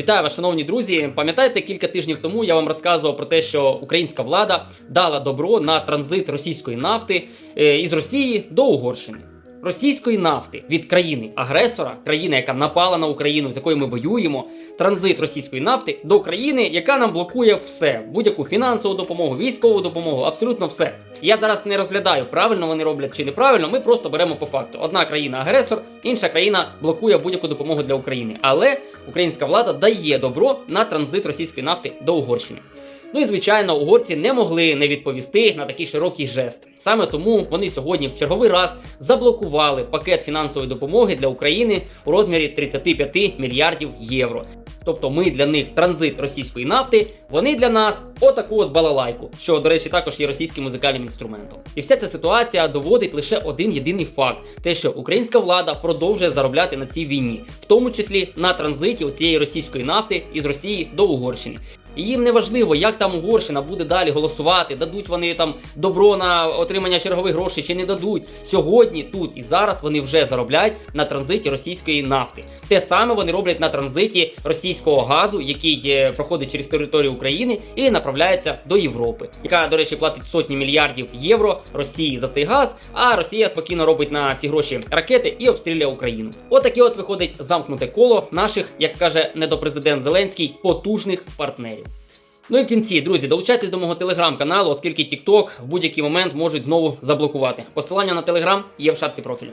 Вітаю вас, шановні друзі. Пам'ятаєте, кілька тижнів тому я вам розказував про те, що українська влада дала добро на транзит російської нафти е, із Росії до Угорщини. Російської нафти від країни-агресора, країни, яка напала на Україну, з якою ми воюємо, транзит російської нафти до країни, яка нам блокує все, будь-яку фінансову допомогу, військову допомогу, абсолютно все. Я зараз не розглядаю, правильно вони роблять чи неправильно. Ми просто беремо по факту. Одна країна-агресор, інша країна блокує будь-яку допомогу для України. Але українська влада дає добро на транзит російської нафти до Угорщини. Ну і звичайно, угорці не могли не відповісти на такий широкий жест. Саме тому вони сьогодні в черговий раз заблокували пакет фінансової допомоги для України у розмірі 35 мільярдів євро. Тобто ми для них транзит російської нафти, вони для нас отаку от балалайку, що, до речі, також є російським музикальним інструментом. І вся ця ситуація доводить лише один єдиний факт: те, що українська влада продовжує заробляти на цій війні, в тому числі на транзиті цієї російської нафти із Росії до Угорщини. Їм не важливо, як там Угорщина буде далі голосувати, дадуть вони там добро на отримання чергових грошей чи не дадуть. Сьогодні, тут і зараз вони вже заробляють на транзиті російської нафти. Те саме вони роблять на транзиті російського газу, який е, проходить через територію України і направляється до Європи, яка, до речі, платить сотні мільярдів євро Росії за цей газ. А Росія спокійно робить на ці гроші ракети і обстрілює Україну. Отаке от виходить замкнуте коло наших, як каже недопрезидент Зеленський, потужних партнерів. Ну і в кінці, друзі, долучайтесь до мого телеграм-каналу, оскільки TikTok в будь-який момент можуть знову заблокувати. Посилання на телеграм є в шапці профілю.